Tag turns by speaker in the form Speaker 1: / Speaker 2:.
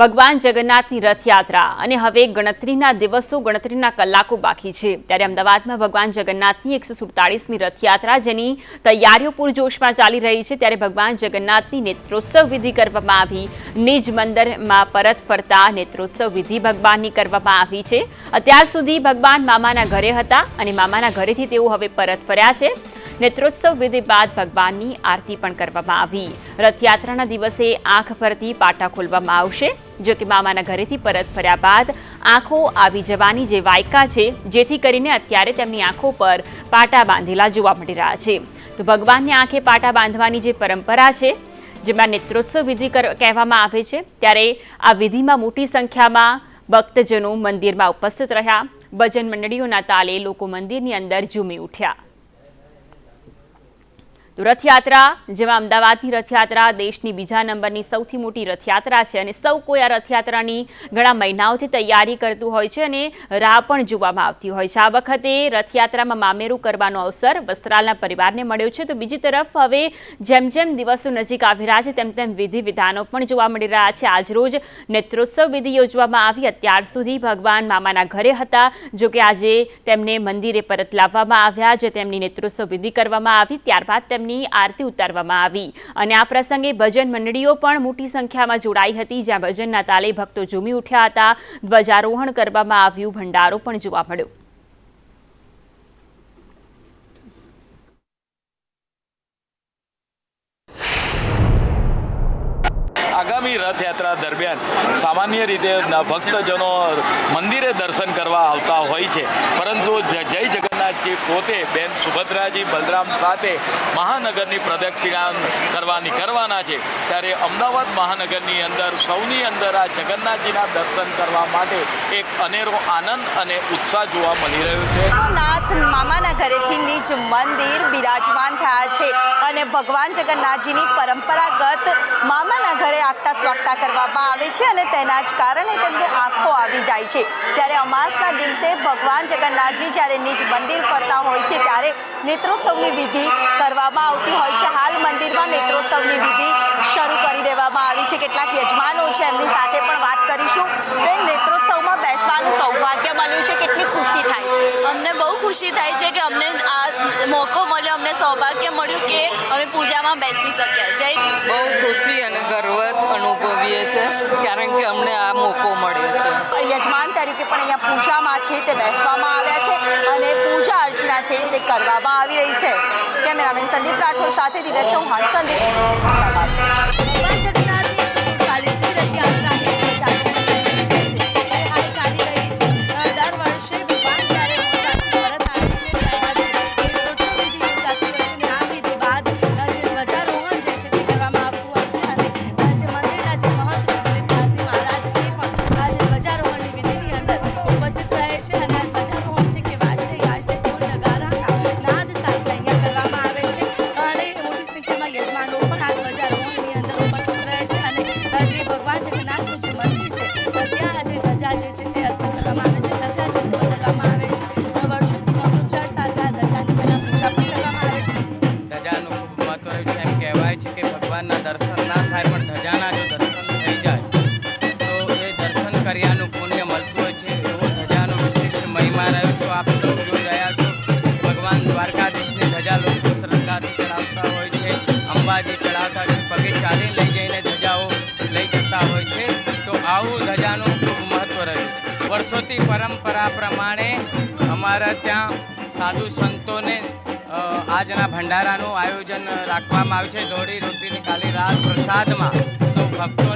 Speaker 1: ભગવાન જગન્નાથની રથયાત્રા. અને હવે ગણતરીના દિવસો ગણતરીના કલાકો બાકી છે. ત્યારે અમદાવાદમાં ભગવાન જગન્નાથની એકસો સુડતાળીસમી રથયાત્રા જેની તૈયારીઓ પૂરજોશમાં ચાલી રહી છે, ત્યારે ભગવાન જગન્નાથની નેત્રોત્સવ વિધિ કરવામાં આવી. નિજ મંદિરમાં પરત ફરતા નેત્રોત્સવ વિધિ ભગવાનની કરવામાં આવી છે. અત્યાર સુધી ભગવાન મામાના ઘરે હતા અને મામાના ઘરેથી તેઓ હવે પરત ફર્યા છે. નેત્રોત્સવ વિધિ બાદ ભગવાનની આરતી પણ કરવામાં આવી. રથયાત્રાના દિવસે આંખ પરથી પાટા ખોલવામાં આવશે, જો કે મામાના ઘરેથી પરત ફર્યા બાદ આંખો આવી જવાની જે વાયકા છે, જેથી કરીને અત્યારે તેમની આંખો પર પાટા બાંધેલા જોવા મળી રહ્યા છે. તો ભગવાનની આંખે પાટા બાંધવાની જે પરંપરા છે, જેમાં નેત્રોત્સવ વિધિ કહેવામાં આવે છે, ત્યારે આ વિધિમાં મોટી સંખ્યામાં ભક્તજનો મંદિરમાં ઉપસ્થિત રહ્યા. ભજન મંડળીઓના તાલે લોકો મંદિરની અંદર ઝૂમી ઉઠ્યા. રથયાત્રા, જેમાં અમદાવાદની રથયાત્રા, દેશની બીજા નંબરની સૌથી મોટી રથયાત્રા છે અને સૌ કોઈ આ રથયાત્રાની ઘણા મહિનાઓથી તૈયારી કરતું હોય છે અને રાહ પણ જોવામાં આવતી હોય છે. આ વખતે રથયાત્રામાં મામેરું કરવાનો અવસર વસ્ત્રાલના પરિવારને મળ્યો છે. તો બીજી તરફ હવે જેમ જેમ દિવસો નજીક આવી રહ્યા છે, તેમ તેમ વિધિ વિધાનો પણ જોવા મળી રહ્યા છે. આજરોજ નેત્રોત્સવ વિધિ યોજવામાં આવી. અત્યાર સુધી ભગવાન મામાના ઘરે હતા, જો કે આજે તેમને મંદિરે પરત લાવવામાં આવ્યા. જે તેમની નેત્રોત્સવ વિધિ કરવામાં આવી, ત્યારબાદ તેમની આરતી ઉતારવામાં આવી. અને આ પ્રસંગે ભજન મંડળીઓ પણ મોટી સંખ્યામાં જોડાઈ હતી, જ્યાં ભજનના તાલે ભક્તો ઝૂમી ઉઠ્યા હતા. ધ્વજારોહણ કરવામાં આવ્યું, ભંડારો પણ જોવા મળ્યો.
Speaker 2: આગામી રથયાત્રા દરમિયાન સામાન્ય રીતે ભક્તજનો મંદિરે દર્શન કરવા આવતા હોય છે. પરંતુ જય જય જગન્નાથજી પોતે બેન સુભદ્રાજી બલરામ સાથે મહાનગરની પ્રદક્ષિણા કરવા નીકળવાના છે. ત્યારે અમદાવાદ મહાનગરની અંદર સૌની અંદર આ જગન્નાથજીના દર્શન કરવા માટે એક અનેરો આનંદ અને ઉત્સાહ જોવા મળી રહ્યો છે.
Speaker 3: નાથ મામાના ઘરેથી નિજ મંદિર બિરાજમાન થયા છે અને ભગવાન જગન્નાથજીની પરંપરાગત મામાના ઘરે આગતા સ્વાગતા કરવામાં આવે છે અને તેના જ કારણે તેમને આંખો આવી જાય છે. જ્યારે અમાસના દિવસે ભગવાન જગન્નાથજી જ્યારે નિજ મંદિર ફરતા હોય છે ત્યારે નેત્રોત્સવની વિધિ કરવામાં આવતી હોય છે. હાલ મંદિરમાં નેત્રોત્સવની વિધિ શરૂ કરી દેવામાં આવી છે. કેટલાક યજમાનો છે એમની સાથે પણ વાત કરીશું. બેન નેત્રોત્સવમાં બેસવાનું સૌભાગ્ય મળ્યું છે. કેટલી ખુશી થાય છે.
Speaker 4: અમને બહુ ખુશી થાય છે કે અમને આ મોકો મળ્યો અમને સૌભાગ્ય મળ્યું કે અમે પૂજામાં બેસી શક્યા. જય
Speaker 5: બહુ ખુશી અને ગર્વ અનુભવીએ છે કારણ કે અમને આ મોકો મળ્યો છે.
Speaker 3: યજમાન તરીકે પણ અહીંયા પૂજામાં છે તે બેસવામાં આવ્યા છે અને પૂજા અર્ચના છે તે કરવામાં આવી રહી છે કેમેરામેન સંદીપ રાઠોડ સાથે દિવ્ય ચૌહાણ, સંદેશ, અમદાવાદ. જે ભગવાન જગન્નાથનું જે મંદિર છે, ત્યાં જે ધજા જે છે તે અર્પણ કરવામાં આવે છે, ધજા છે બદલવામાં આવે છે. ધજાની
Speaker 6: મહત્વ રહ્યું કહેવાય છે કે ભગવાનના દર્શન ના થાય, પણ ધજાના જો દર્શન થઈ જાય, તો એ દર્શન કર્યાનું પુણ્ય મળતું હોય છે. એવો ધજાનો વિશિષ્ટ મહિમા રહ્યો છો. આપ સૌ રહ્યા છો, ભગવાન દ્વારકાધીશની ધજા, લોકો શ્રદ્ધાથી વર્ષોથી પરંપરા પ્રમાણે અમારા ત્યાં સાધુ સંતોને આજના ભંડારાનું આયોજન રાખવામાં આવ્યું છે. દોડી રોટીની કાલી રાત પ્રસાદમાં સૌ ભક્તોને ને